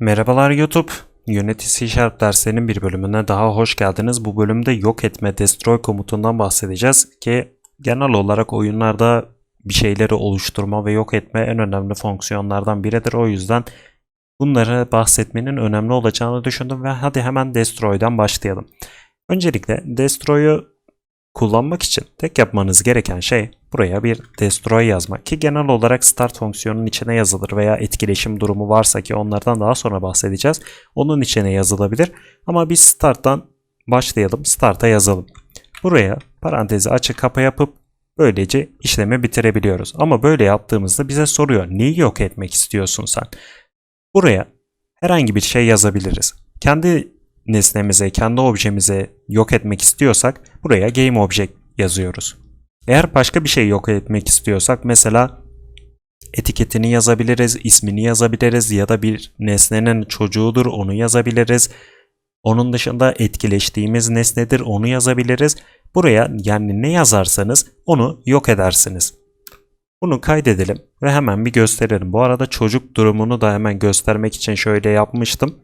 Merhabalar YouTube. Unity C Sharp derslerinin bir bölümüne daha hoş geldiniz. Bu bölümde yok etme destroy komutundan bahsedeceğiz ki genel olarak oyunlarda bir şeyleri oluşturma ve yok etme en önemli fonksiyonlardan biridir. O yüzden bunları bahsetmenin önemli olacağını düşündüm ve hadi hemen destroy'dan başlayalım. Öncelikle destroy'u kullanmak için tek yapmanız gereken şey buraya bir destroy yazmak ki genel olarak start fonksiyonunun içine yazılır veya etkileşim durumu varsa ki onlardan daha sonra bahsedeceğiz. Onun içine yazılabilir ama biz starttan başlayalım. Start'a yazalım. Buraya parantezi açık kapa yapıp böylece işlemi bitirebiliyoruz. Ama böyle yaptığımızda bize soruyor neyi yok etmek istiyorsun sen? Buraya herhangi bir şey yazabiliriz. Kendi nesnemize, kendi objemize yok etmek istiyorsak buraya game object yazıyoruz. Eğer başka bir şey yok etmek istiyorsak mesela etiketini yazabiliriz, ismini yazabiliriz ya da bir nesnenin çocuğudur onu yazabiliriz. Onun dışında etkileştiğimiz nesnedir onu yazabiliriz. Buraya yani ne yazarsanız onu yok edersiniz. Bunu kaydedelim ve hemen bir gösterelim. Bu arada çocuk durumunu da hemen göstermek için şöyle yapmıştım.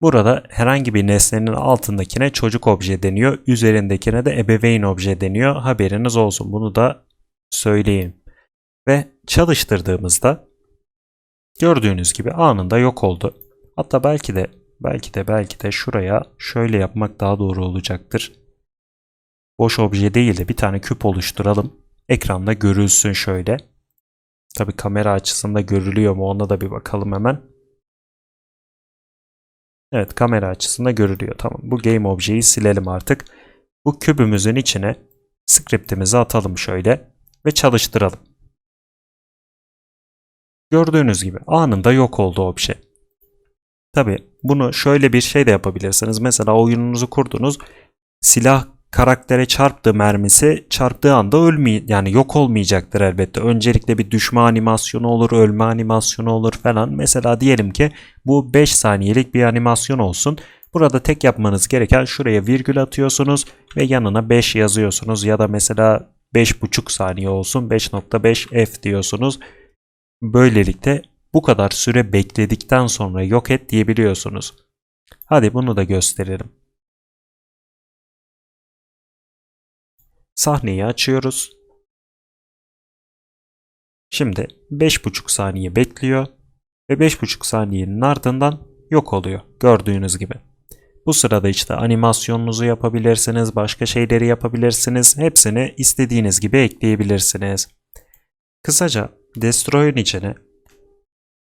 Burada herhangi bir nesnenin altındakine çocuk obje deniyor. Üzerindekine de ebeveyn obje deniyor. Haberiniz olsun. Bunu da söyleyeyim. Ve çalıştırdığımızda gördüğünüz gibi anında yok oldu. Hatta belki de belki de belki de şuraya şöyle yapmak daha doğru olacaktır. Boş obje değil de bir tane küp oluşturalım. Ekranda görülsün şöyle. Tabi kamera açısında görülüyor mu ona da bir bakalım hemen. Evet kamera açısında görülüyor. Tamam bu game objeyi silelim artık. Bu kübümüzün içine scriptimizi atalım şöyle ve çalıştıralım. Gördüğünüz gibi anında yok oldu obje. Tabi bunu şöyle bir şey de yapabilirsiniz. Mesela oyununuzu kurdunuz. Silah karaktere çarptığı mermisi çarptığı anda ölmey yani yok olmayacaktır elbette. Öncelikle bir düşme animasyonu olur, ölme animasyonu olur falan. Mesela diyelim ki bu 5 saniyelik bir animasyon olsun. Burada tek yapmanız gereken şuraya virgül atıyorsunuz ve yanına 5 yazıyorsunuz ya da mesela 5.5 saniye olsun 5.5 f diyorsunuz. Böylelikle bu kadar süre bekledikten sonra yok et diyebiliyorsunuz. Hadi bunu da gösterelim. Sahneyi açıyoruz. Şimdi 5,5 saniye bekliyor ve 5,5 saniyenin ardından yok oluyor gördüğünüz gibi. Bu sırada işte animasyonunuzu yapabilirsiniz, başka şeyleri yapabilirsiniz. Hepsini istediğiniz gibi ekleyebilirsiniz. Kısaca Destroy'un içine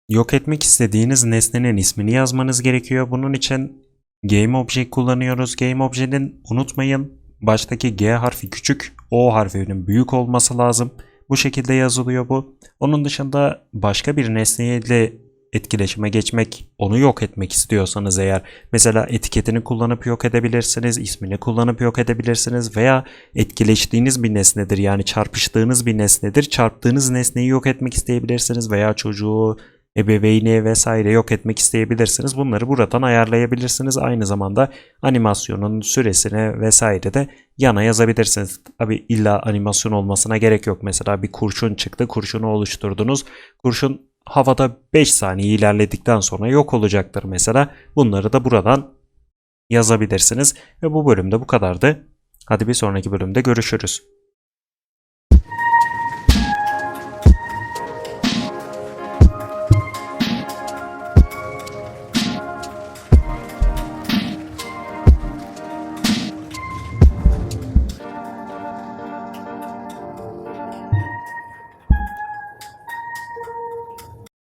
yok etmek istediğiniz nesnenin ismini yazmanız gerekiyor. Bunun için GameObject kullanıyoruz. GameObject'in unutmayın baştaki G harfi küçük, O harfinin büyük olması lazım. Bu şekilde yazılıyor bu. Onun dışında başka bir nesneyle etkileşime geçmek, onu yok etmek istiyorsanız eğer mesela etiketini kullanıp yok edebilirsiniz, ismini kullanıp yok edebilirsiniz veya etkileştiğiniz bir nesnedir yani çarpıştığınız bir nesnedir. Çarptığınız nesneyi yok etmek isteyebilirsiniz veya çocuğu, ebeveyni vesaire yok etmek isteyebilirsiniz. Bunları buradan ayarlayabilirsiniz. Aynı zamanda animasyonun süresini vesaire de yana yazabilirsiniz. Tabi illa animasyon olmasına gerek yok. Mesela bir kurşun çıktı. Kurşunu oluşturdunuz. Kurşun havada 5 saniye ilerledikten sonra yok olacaktır mesela. Bunları da buradan yazabilirsiniz. Ve bu bölümde bu kadardı. Hadi bir sonraki bölümde görüşürüz.